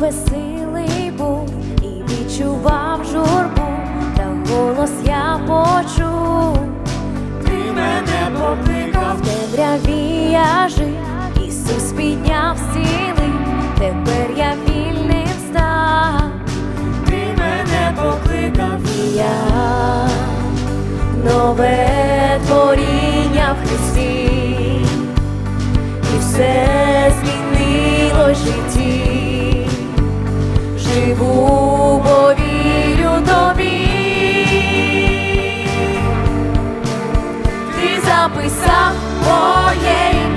веселий був і відчував журбу, та голос я почув, ти мене покликав. В темряві я жив, Ісус підняв сили, тепер я вільним став, ти мене покликав. І я нове творіння в Христі, і все змінило в житті. написав моєї.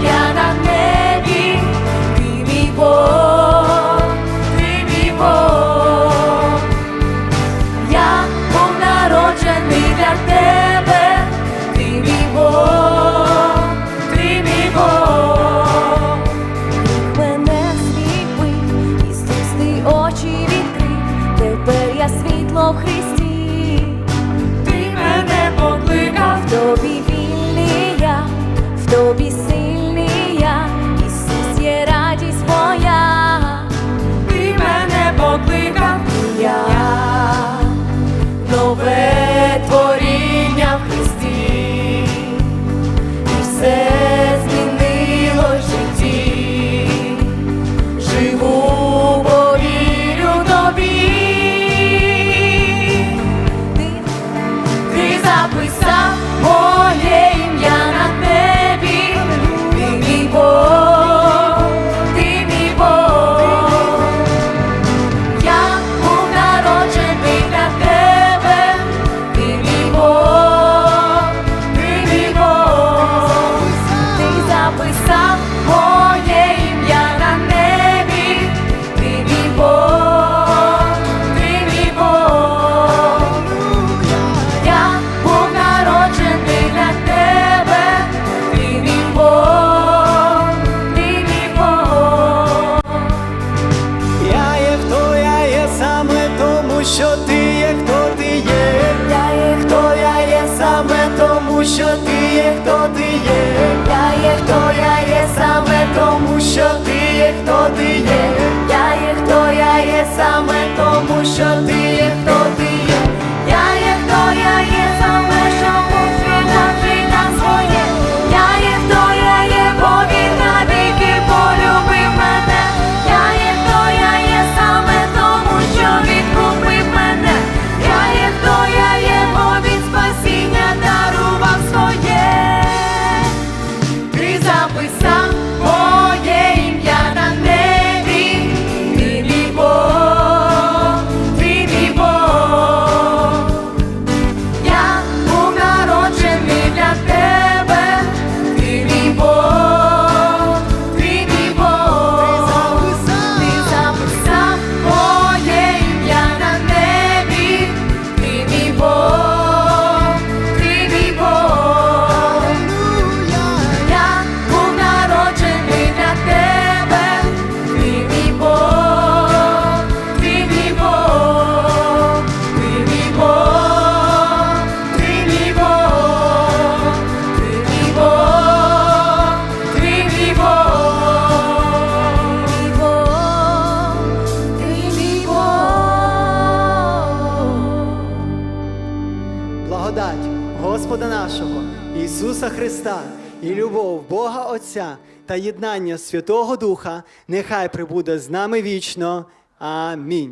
що ти є, хто ти є, я є, хто я є, саме тому, що ти є, хто ти є, я є, хто я є, саме тому, що ти є, хто ти є, я є, хто я є, саме тому, що ти. Господа нашого, Ісуса Христа, і любов Бога Отця та єднання Святого Духа нехай прибуде з нами вічно. Амінь.